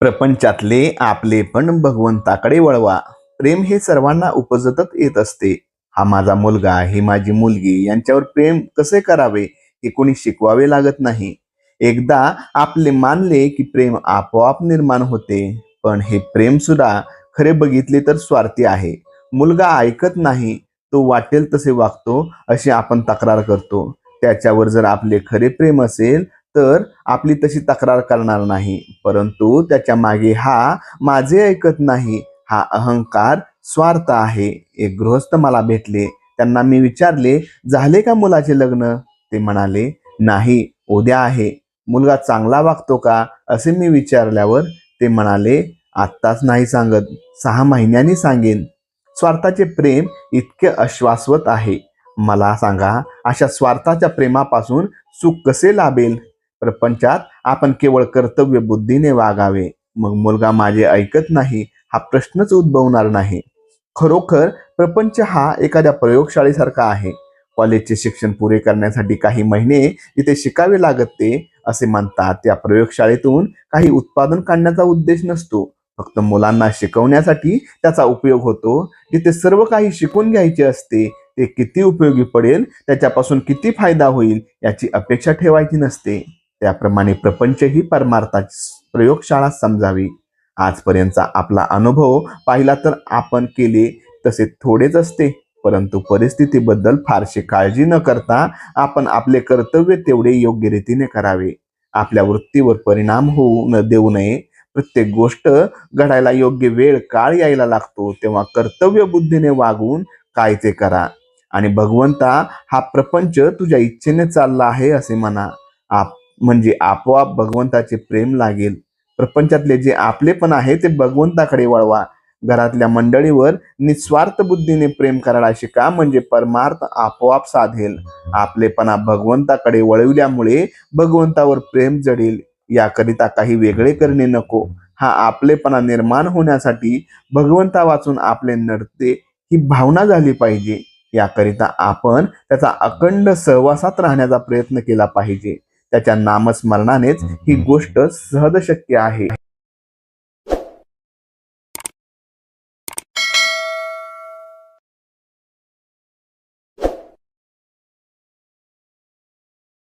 प्रपंचातले आपले पण भगवंताकडे वळवा. प्रेम हे सर्वांना उपजतच येत असते. हा माझा मुलगा ही माझी मुलगी यांच्यावर प्रेम कसे करावे हे कोणी शिकवावे लागत नाही. एकदा आपले मानले की प्रेम आपोआप निर्माण होते. पण हे प्रेम सुद्धा खरे बघितले तर स्वार्थी आहे. मुलगा ऐकत नाही तो वाटेल तसे वागतो अशी आपण तक्रार करतो. त्याच्यावर जर आपले खरे प्रेम असेल तर आपली तशी तक्रार करणार नाही. परंतु त्याच्यामागे हा माझे ऐकत नाही. हा अहंकार स्वार्थ आहे. एक गृहस्थ मला भेटले. त्यांना मी विचारले झाले का मुलाचे लग्न? ते म्हणाले नाही उद्या आहे. मुलगा चांगला वागतो का? असे मी विचारल्यावर ते म्हणाले आत्ताच नाही सांगत. सहा महिन्यांनी सांगेन. स्वार्थाचे प्रेम इतके अश्वासवत आहे. मला सांगा अशा स्वार्थाच्या प्रेमापासून सुख कसे लाभेल? प्रपंचात आपण केवळ कर्तव्य बुद्धीने वागावे. मग मुलगा माझे ऐकत नाही हा प्रश्नच उद्भवणार नाही. खरोखर प्रपंच हा एखाद्या प्रयोगशाळेसारखा आहे. कॉलेजचे शिक्षण पुरे करण्यासाठी काही महिने इथे शिकावे लागत ते असे म्हणतात त्या प्रयोगशाळेतून काही उत्पादन काढण्याचा उद्देश नसतो. फक्त मुलांना शिकवण्यासाठी त्याचा उपयोग होतो. जिथे सर्व काही शिकून घ्यायचे असते ते किती उपयोगी पडेल त्याच्यापासून किती फायदा होईल याची अपेक्षा ठेवायची नसते. त्याप्रमाणे प्रपंच ही परमार्थाची प्रयोगशाळा समजावी. आजपर्यंतचा आपला अनुभव पाहिला तर आपण केले तसे थोडेच असते परंतु परिस्थितीबद्दल फारशी काळजी न करता आपण आपले कर्तव्य तेवढे योग्य रीतीने करावे. आपल्या वृत्तीवर परिणाम होऊ न देऊ नये. प्रत्येक गोष्ट घडायला योग्य वेळ काळ यायला लागतो तेव्हा कर्तव्य बुद्धीने वागून काय ते करा. आणि भगवंता हा प्रपंच तुझ्या इच्छेने चालला आहे असे म्हणा. आप म्हणजे आपोआप भगवंताचे प्रेम लागेल. प्रपंचातले जे आपलेपण आहे ते भगवंताकडे वळवा. घरातल्या मंडळीवर निस्वार्थ बुद्धीने प्रेम करायला शिका म्हणजे परमार्थ आपोआप साधेल. आपलेपणा भगवंताकडे वळविल्यामुळे भगवंतावर प्रेम जडेल. याकरिता काही वेगळे करणे नको. हा आपलेपणा निर्माण होण्यासाठी भगवंता वाचून आपले नडते ही भावना झाली पाहिजे. याकरिता आपण त्याचा अखंड सहवासात राहण्याचा प्रयत्न केला पाहिजे. त्याच्या नामस्मरणानेच ही गोष्ट सहज शक्य आहे.